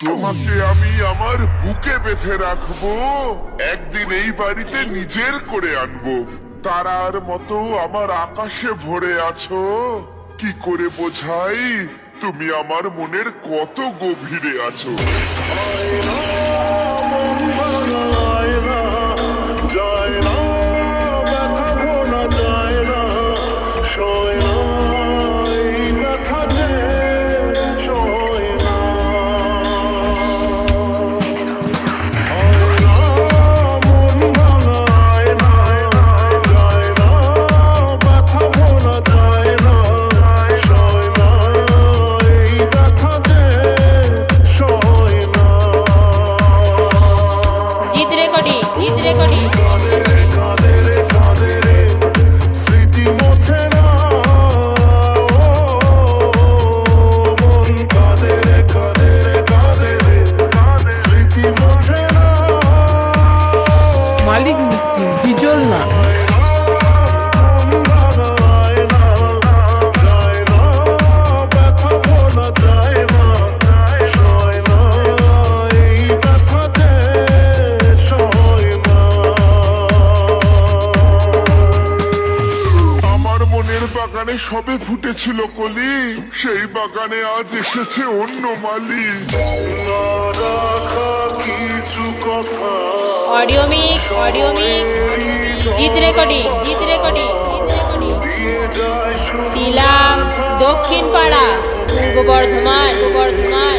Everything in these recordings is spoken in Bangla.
তোমাকে আমি আমার বুকে বেঁধে রাখব। একদিন এই বাড়িতে নিজের করে আনব। তারার মতো আমার আকাশে ভরে আছো। কি করে বোঝাই? তুমি আমার মনের কত গভীরে আছো। বাগানে সবে ফুটেছিল কলি। সেই বাগানে আজ এসেছে অন্য মালি। Audio mix audio mix Jeet recording Jeet recording দক্ষিণ পাড়া পূর্ব বর্ধমান বর্ধমান।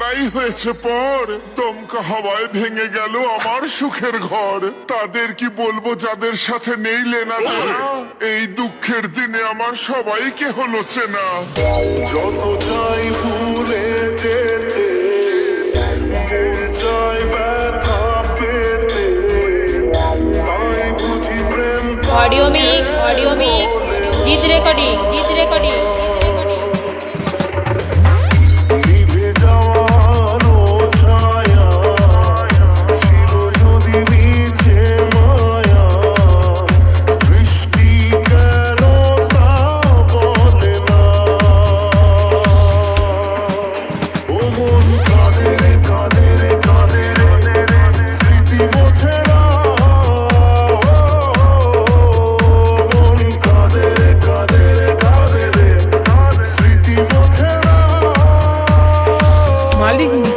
তারাই হয়েছে পর দমকা হাওয়ায় ভেঙে গেল আমার সুখের ঘর। তাদের কি বলব যাদের সাথে নেই লেনা এই দুঃখের দিনে আমার সবাইকে হলো চেনা। যত চাই ভুলে যেতে চাই ব্যথা পেতে তাই বুঝি প্রেম audio mix audio mix. Jeet recording Jeet recording.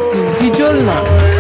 景帝真冷